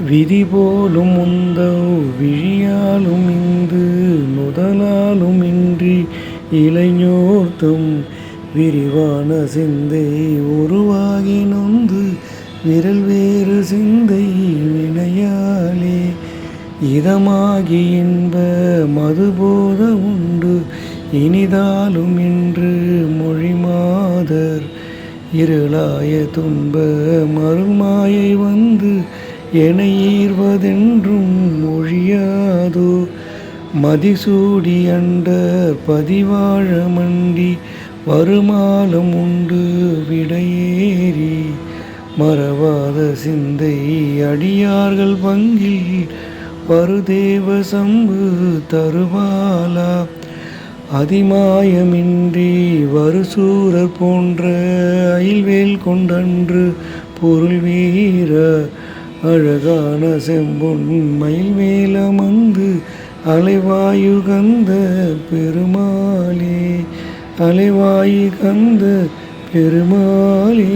விதி போலும் உந்தவ் விழியாலும் இந்து முதலாலும் இன்றி இளைஞர்தம் விரிவான சிந்தை உருவாகி நொந்து விரல் வேறு சிந்தை வினையாலே இதமாகி இன்ப மதுபோத உண்டு இனிதாலும் இன்று மொழிமாதர் இருளாய துன்ப மறுமாயை வந்து என ஈர்வதென்றும் மொழியாதோ? மதிசூடி அண்டர் பதிவாழ மண்டி வருமாலம் உண்டு விடையேறி மறவாத சிந்தை அடியார்கள் பங்கில் வருதேவ சம்பு தருவாலா அதிமாயமின்றி வருசூரர் போன்ற அயில்வேல் கொண்டன்று பொருள் வீர அழகான செம்பொன் மயில் மேலமந்து அலைவாயுகந்த பெருமாளே அலைவாயுகந்த பெருமாளே.